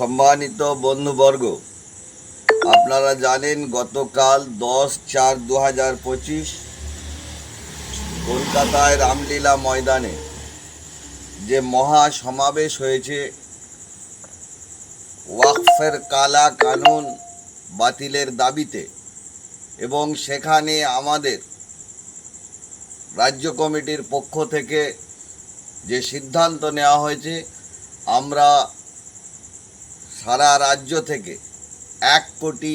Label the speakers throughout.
Speaker 1: সম্মানিত বন্ধুবর্গ, আপনারা জানেন গতকাল দশ চার দু হাজার পঁচিশ কলকাতায় রামলীলা ময়দানে যে মহা সমাবেশ হয়েছে, ওয়াকফের কালা কানুন বাতিলের দাবিতে এবং সেখানে আমাদের রাজ্য কমিটির পক্ষ থেকে যে সিদ্ধান্ত নেওয়া হয়েছে, আমরা সারা রাজ্য থেকে এক কোটি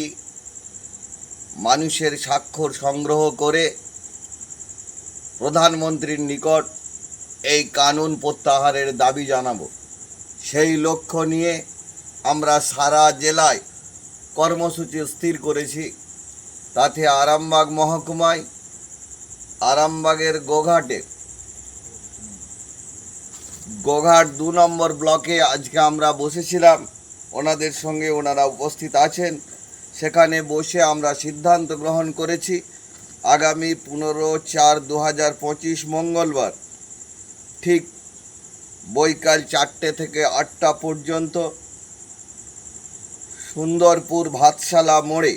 Speaker 1: মানুষের স্বাক্ষর সংগ্রহ করে প্রধানমন্ত্রীর নিকট এই কানুন প্রত্যাহারের দাবি জানাব। সেই লক্ষ্য নিয়ে আমরা সারা জেলায় কর্মসূচি স্থির করেছি। তাতে আরামবাগ মহকুমায়, আরামবাগের গোঘাটে, গোঘাট দু নম্বর ব্লকে আজকে আমরা বসেছিলাম। ওনাদের সঙ্গে ওনারা উপস্থিত আছেন। সেখানে বসে আমরা সিদ্ধান্ত গ্রহণ করেছি, আগামী পনেরো চার দু হাজার পঁচিশ মঙ্গলবার, ঠিক বৈকাল চারটে থেকে আটটা পর্যন্ত সুন্দরপুর ভাতশালা মোড়ে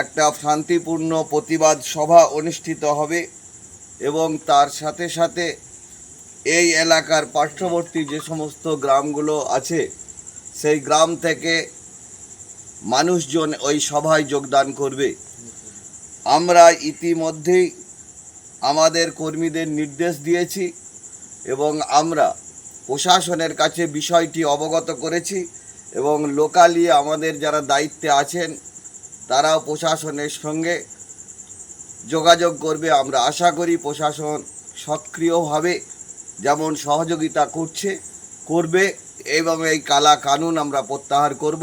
Speaker 1: একটা শান্তিপূর্ণ প্রতিবাদ সভা অনুষ্ঠিত হবে এবং তার সাথে সাথে এই এলাকার পার্শ্ববর্তী যে সমস্ত গ্রামগুলো আছে সেই গ্রাম থেকে মানুষজন ওই সভায় যোগদান করবে। আমরা ইতিমধ্যেই আমাদের কর্মীদের নির্দেশ দিয়েছি এবং আমরা প্রশাসনের কাছে বিষয়টি অবগত করেছি এবং লোকালি আমাদের যারা দায়িত্বে আছেন, তারাও প্রশাসনের সঙ্গে যোগাযোগ করবে। আমরা আশা করি প্রশাসন সক্রিয়ভাবে যেমন সহযোগিতা করছে, করবে। এবং এই কালা কানুন আমরা প্রত্যাহার করব।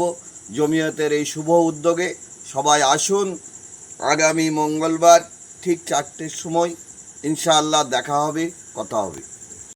Speaker 1: জমিয়তের এই শুভ উদ্যোগে সবাই আসুন। আগামী মঙ্গলবার ঠিক চারটের সময় ইনশাআল্লাহ দেখা হবে, কথা হবে।